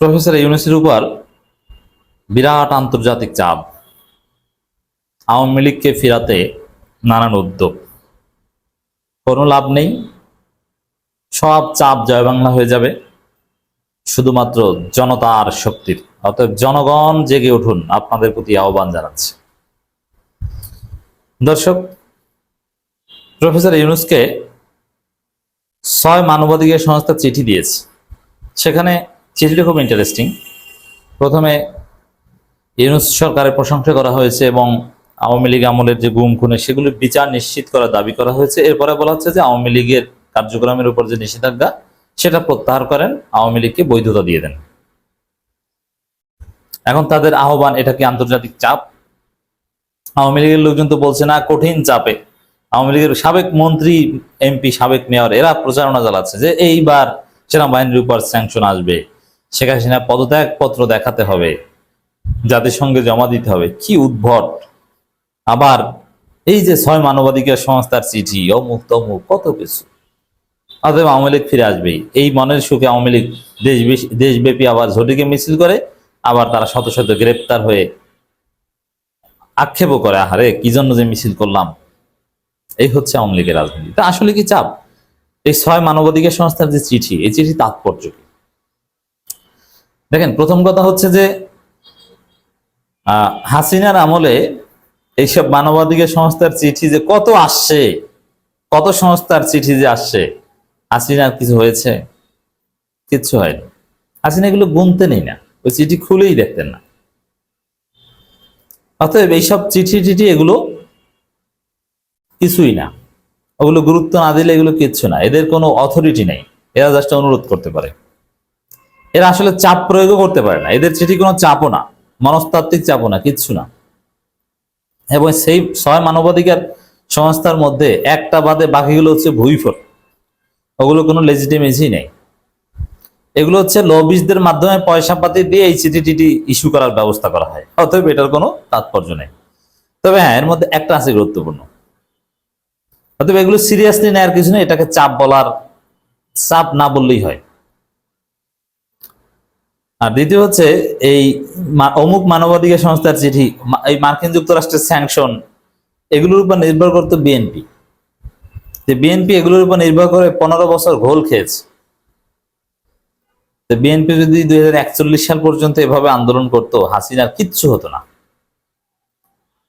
Professor ইউনুসের উপর বিরাট আন্তর্জাতিক চাপ। আওয়ামী লীগকে ফিরাতে নানান উদ্যোগ। কোনো লাভ নেই। সব চাপ জয় বাংলা হয়ে যাবে। শুধুমাত্র জনতার শক্তির। অতএব জনগণ জেগে উঠুন আপনাদের প্রতি আহ্বান জানাচ্ছে। দর্শক, প্রফেসর ইউনুসকে ছয় মানবাধিকার সংস্থা চিঠি দিয়েছে। সেখানে চিঠিটা খুব ইন্টারেস্টিং প্রথমে ইউনুস সরকারের প্রশংসা করা হয়েছে এবং আওয়ামী লীগ আমলের যে গুম, খুনে সেগুলির বিচার নিশ্চিত করার দাবি করা হয়েছে। এরপরে বলা হচ্ছে যে আওয়ামী লীগের কার্যক্রমের উপর যে নিষেধাজ্ঞা, সেটা প্রত্যাহার করেন, আওয়ামী লীগকে বৈধতা দিয়ে দেন। এখন তাদের আহ্বান, এটা কি আন্তর্জাতিক চাপ? আওয়ামী লীগের লোকজন তো বলছে, না, কঠিন চাপে। আওয়ামী লীগের সাবেক মন্ত্রী, এমপি সাবেক মেয়র, এরা প্রচারণা চালাচ্ছে যে এইবার সেনাবাহিনীর উপর স্যাংশন আসবে। শেখ হাসিনা পদত্যাগ পত্র দেখাতে হবে, জাতিসংঘে জমা দিতে হবে। কি উদ্ভট। আবার এই যে ছয় মানবাধিকার সংস্থার চিঠি, অমুক তমুক, কত কিছু। অতএব আওয়ামী লীগ ফিরে আসবেই। এই মনের সুখে আওয়ামী লীগ দেশ দেশব্যাপী আবার ঝটিকে মিছিল করে, আবার তারা শত শত গ্রেপ্তার হয়ে আক্ষেপও করে, আহারে, কি জন্য যে মিছিল করলাম? এই হচ্ছে আওয়ামী লীগের রাজনীতি। তা আসলে কি চাপ? এই ছয় মানবাধিকার সংস্থার যে চিঠি, এই চিঠি তাৎপর্য কি? দেখেন, প্রথম কথা হচ্ছে যে হাসিনার আমলে এইসব মানবাধিকার সংস্থার চিঠি যে কত আসছে, কত সংস্থার চিঠি যে আসছে, হাসিনার কিছু হয়েছে? কিচ্ছু হয়নি। হাসিনা এগুলো গুনতে নেই না, ওই চিঠি খুলেই দেখতেন না। অতএব এইসব চিঠি টিঠি এগুলো কিছুই না। ওগুলো গুরুত্ব না দিলে এগুলো কিচ্ছু না। এদের কোনো অথরিটি নেই। এরা জাস্ট অনুরোধ করতে পারে। এরা আসলে চাপ প্রয়োগও করতে পারে না। এদের চিঠি কোনো চাপও না, মনস্তাত্ত্বিক চাপও না, কিচ্ছু না। এবং সেই ছয় মানবাধিকার সংস্থার মধ্যে একটা বাদে বাকিগুলো হচ্ছে ভুইফল ওগুলো কোনো লেজিটিমেসি নেই। এগুলো হচ্ছে লবিসদের মাধ্যমে পয়সা পাতি দিয়ে এই চিঠি টিটি ইস্যু করার ব্যবস্থা করা হয়। অতএব এটার কোনো তাৎপর্য নেই। তবে হ্যাঁ এর মধ্যে একটা আছে গুরুত্বপূর্ণ। অতএব এগুলো সিরিয়াসলি নেওয়ার কিছু নেই, এটাকে চাপ বলার চাপ না বললেই হয়। আর দ্বিতীয় হচ্ছে এই অমুক মানবাধিকার সংস্থার চিঠি এই মার্কিন যুক্তরাষ্ট্রের স্যাংশন, এগুলোর উপর নির্ভর করতো বিএনপি যে বিএনপি এগুলোর উপর নির্ভর করে পনেরো বছর ঘোল খেয়েছে। তো বিএনপি যদি দুই হাজার একচল্লিশ সাল পর্যন্ত এভাবে আন্দোলন করতো, হাসিনার কিচ্ছু হতো না।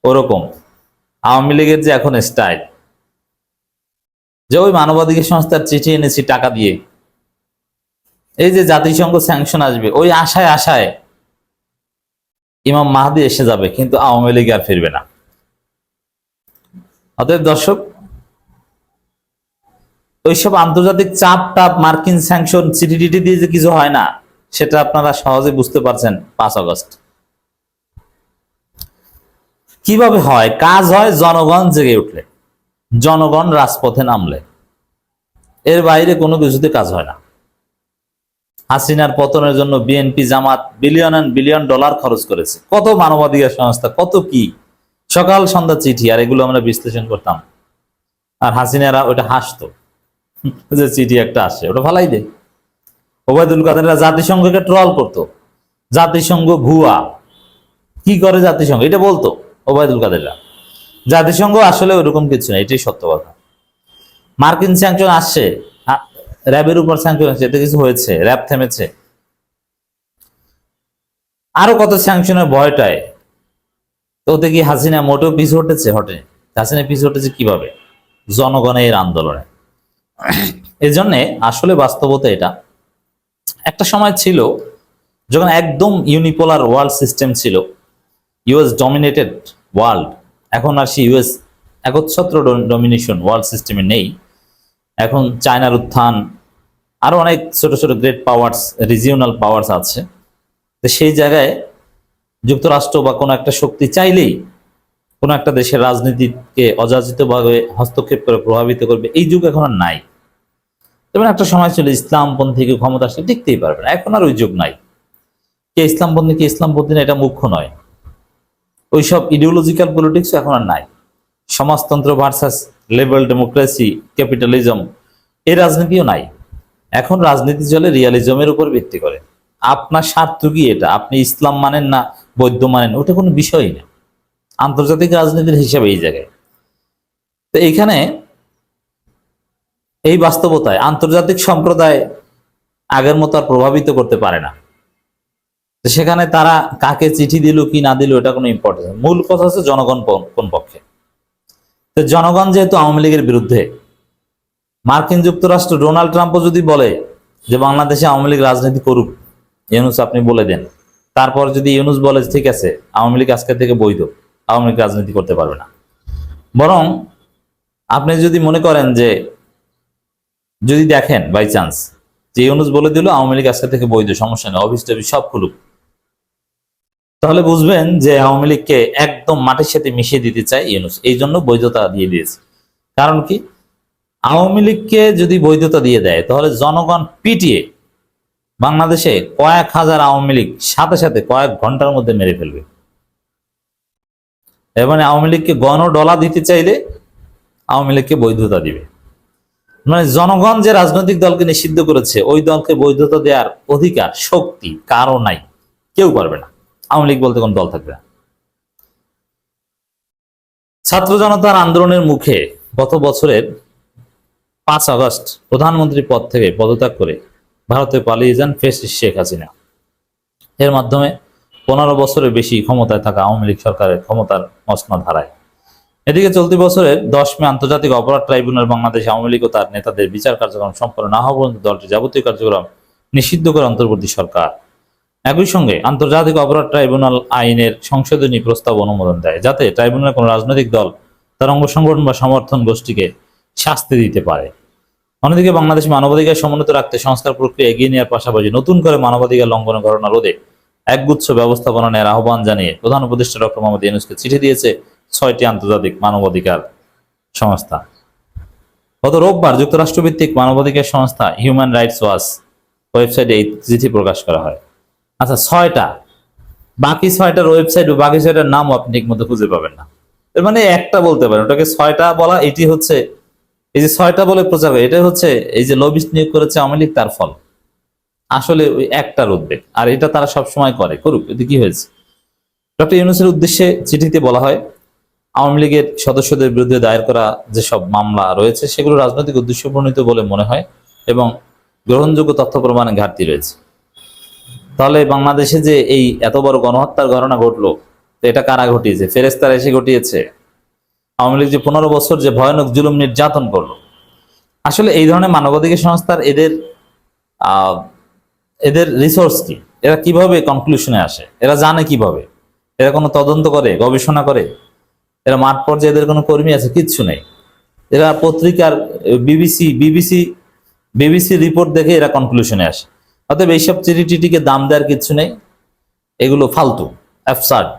ওরকম। আওয়ামী লীগের যে এখন স্টাইল যে ওই মানবাধিকার সংস্থার চিঠি এনেছি টাকা দিয়ে এই যে জাতিসংঘ স্যাংশন আসবে, ওই আশায় আশায় ইমাম মাহাদি এসে যাবে, কিন্তু আওয়ামী লীগ আর ফিরবে না। অতএব দর্শক, ওইসব আন্তর্জাতিক চাপ টাপ, মার্কিন স্যাংশন চিঠি দিয়ে যে কিছু হয় না, সেটা আপনারা সহজে বুঝতে পারছেন পাঁচ আগস্ট। কীভাবে হয়? কাজ হয় জনগণ জেগে উঠলে, জনগণ রাজপথে নামলে। এর বাইরে কোনো কিছুতে কাজ হয় না। হাসিনার পতনের জন্য BNP Jamaat billion and billion dollar খরচ করেছে। কত মানবাধিকার সংস্থা, কত কি? সকাল সন্ধ্যা চিঠি, আর এগুলো আমরা বিশ্লেষণ করতাম। আর হাসিনারা ওটা হাসতো। যে চিঠি একটা আসে, ওটা ভালাই দে ওবায়দুল কাদেররা জাতিসংঘকে ট্রল করতো। জাতিসংঘ ভুয়া। কি করে জাতিসংঘ? এটা বলতো ওবায়দুল কাদেররা। জাতিসংঘ আসলে ওরকম কিছু না, এটাই সত্য কথা। মার্কিন স্যাংশন আসছে র্যাবের উপর স্যাংশন আসছে, এতে কিছু হয়েছে, র্যাব থেমেছে। আরও কত স্যাংশনের ভয়টায়? তো ওতে কি হাসিনা মোটেও পিছু হটেছে হটে? হাসিনা পিছু হটেছে কীভাবে? জনগণের আন্দোলনে। এই জন্যে আসলে বাস্তবতা এটা। একটা সময় ছিল যখন একদম ইউনিপোলার ওয়ার্ল্ড সিস্টেম ছিল ইউএস ডমিনেটেড ওয়ার্ল্ড এখন আর সে ইউএস একচ্ছত্র ডমিনেশন ওয়ার্ল্ড সিস্টেমে নেই। এখন চায়নার উত্থান, আরও অনেক ছোট ছোট গ্রেট পাওয়ার্স রিজিওনাল পাওয়ার্স আছে। তো সেই জায়গায় যুক্তরাষ্ট্র বা কোনো একটা শক্তি চাইলেই কোনো একটা দেশের রাজনীতিকে অযাচিতভাবে হস্তক্ষেপ করে প্রভাবিত করবে, এই যুগ এখন আর নাই। যেমন একটা সময় ছিল ইসলামপন্থীকে ক্ষমতা আসলে টিকতেই পারবে না, এখন আর ওই যুগ নাই। কে ইসলামপন্থী কে ইসলামপন্থী না, এটা মুখ্য নয়। ওইসব ইডিওলজিক্যাল পলিটিক্স এখন আর নাই। সমাজতন্ত্র ভার্সাস লেবারেল ডেমোক্রেসি ক্যাপিটালিজম এই রাজনীতিও নাই। এখন রাজনীতি চলে রিয়ালিজমের উপর ভিত্তি করে। আপনার স্বার্থ কি এটা? আপনি ইসলাম মানেন না, বৌদ্ধ মানেন, ওটা কোনো বিষয়ই না। আন্তর্জাতিক রাজনীতির হিসাবে এই জায়গায়। তো এইখানে এই বাস্তবতায় আন্তর্জাতিক সম্প্রদায় আগের মতো আর প্রভাবিত করতে পারে না। সেখানে তারা কাকে চিঠি দিল, কি না দিল, এটা কোনো ইম্পর্টেন্স মূল কথা হচ্ছে জনগণ কোন পক্ষে। তো জনগণ যেহেতু আওয়ামী লীগের বিরুদ্ধে, মার্কিন যুক্তরাষ্ট্র ডোনাল্ড ট্রাম্পও যদি বলে যে বাংলাদেশে আওয়ামী লীগ রাজনীতি করুক, ইউনুস আপনি বলে দেন। তারপর যদি ইউনুস বলে ঠিক আছে, আওয়ামী লীগ আজকে থেকে বৈধ, আওয়ামী লীগ রাজনীতি করতে পারবে না। বরং আপনি যদি মনে করেন যে, যদি দেখেন বাই চান্স যে ইউনুস বলে দিল আওয়ামী লীগ আজকে থেকে বৈধ, সমস্যা নেই অফিস টফিস সব খুলুক তাহলে বুঝবেন যে আওয়ামী লীগকে একদম মাটির সাথে মিশিয়ে দিতে চায় ইউনুস। এই জন্য বৈধতা দিয়ে দিয়েছে। কারণ কি? আওয়ামী লীগকে যদি বৈধতা দিয়ে দেয়, তাহলে জনগণ পিটিয়ে বাংলাদেশে কয়েক হাজার আওয়ামী লীগ সাথে সাথে কয়েক ঘণ্টার মধ্যে মেরে ফেলবে। এবারে আওয়ামী লীগকে গণ ডলা দিতে চাইলে আওয়ামী লীগকে বৈধতা দিবে। মানে জনগণ যে রাজনৈতিক দলকে নিষিদ্ধ করেছে, ওই দলকে বৈধতা দেওয়ার অধিকার, শক্তি কারও নাই। কেউ পারবে না। আওয়ামী লীগ বলতে কোন দল থাকবে? ছাত্র জনতার আন্দোলনের মুখে গত বছরের পাঁচ আগস্ট প্রধানমন্ত্রী পদ থেকে পদত্যাগ করে ভারতে পালিয়ে যান ফেসিস শেখ হাসিনা। এর মাধ্যমে পনেরো বছরের বেশি ক্ষমতায় থাকা আওয়ামী লীগ সরকারের ক্ষমতার মসনদ হারায়। এদিকে চলতি বছরের দশ মে আন্তর্জাতিক অপরাধ ট্রাইব্যুনাল বাংলাদেশ আওয়ামী লীগ ও তার নেতাদের বিচার কার্যক্রম সম্পন্ন না হওয়া পর্যন্ত দলটির যাবতীয় কার্যক্রম নিষিদ্ধ করে অন্তর্বর্তী সরকার। একই সঙ্গে আন্তর্জাতিক অপরাধ ট্রাইব্যুনাল আইনের সংশোধনী প্রস্তাব অনুমোদন দেয়, যাতে ট্রাইব্যুনাল কোনো রাজনৈতিক দল তার অঙ্গ সংগঠন বা সমর্থন গোষ্ঠীকে শাস্তি দিতে পারে। অন্যদিকে বাংলাদেশ মানবাধিকার সমুন্নত রাখতে সংস্কার প্রক্রিয়া এগিয়ে নেওয়ার পাশাপাশি নতুন করে মানবাধিকার লঙ্ঘনের ঘটনা রোধে একগুচ্ছ ব্যবস্থাপনা নেওয়ার আহ্বান জানিয়ে প্রধান উপদেষ্টা ডক্টর মোহাম্মদ ইউনুসকে চিঠি দিয়েছে ছয়টি আন্তর্জাতিক মানবাধিকার সংস্থা। গত রোববার যুক্তরাষ্ট্রভিত্তিক মানবাধিকার সংস্থা হিউম্যান রাইটস ওয়াচ ওয়েবসাইটে এই চিঠি প্রকাশ করা হয়। আচ্ছা ছয়টা। বাকি ছয়টার ওয়েবসাইট বাকি ছয়টার নামও আপনি ঠিক মতো খুঁজে পাবেন না। এর মানে একটা বলতে পারেন, ওটাকে ছয়টা বলা, এটি হচ্ছে, এই যে ছয়টা বলে প্রচার এটা হচ্ছে, এই যে লবিস্ট নিয়োগ করেছে আওয়ামী লীগ, তার ফল। আসলে ওই একটার উদ্বেগ, আর এটা তারা সব সময় করে, করুক, এতে কি হয়েছে? ডক্টর ইউনুসের উদ্দেশ্যে চিঠিতে বলা হয়, আওয়ামী লীগের সদস্যদের বিরুদ্ধে দায়ের করা যেসব মামলা রয়েছে, সেগুলো রাজনৈতিক উদ্দেশ্য প্রণীত বলে মনে হয়, এবং গ্রহণযোগ্য তথ্য প্রমাণে ঘাটতি রয়েছে। তাহলে বাংলাদেশে যে এই এত বড় গণহত্যার ঘটনা ঘটলো এটা কারা ঘটিয়েছে? ফেরেস্তারা এসে ঘটিয়েছে। আওয়ামী লীগ যে পনেরো বছর যে ভয়ানক জুলুম নির্যাতন করল। আসলে এই ধরনের মানবাধিকার সংস্থার এদের এদের রিসোর্স কি? এরা কীভাবে কনক্লুশনে আসে? এরা জানে কীভাবে? এরা কোনো তদন্ত করে, গবেষণা করে? এরা মাঠ পর্যায়ে এদের কোনো কর্মী আছে? কিচ্ছু নেই। এরা পত্রিকার বিবিসি বিবিসি বিবিসি রিপোর্ট দেখে এরা কনক্লুশনে আসে। অতএব এইসব চিরিটিটিকে দাম দেওয়ার কিছু নেই। এগুলো ফালতু অ্যাবসার্ড।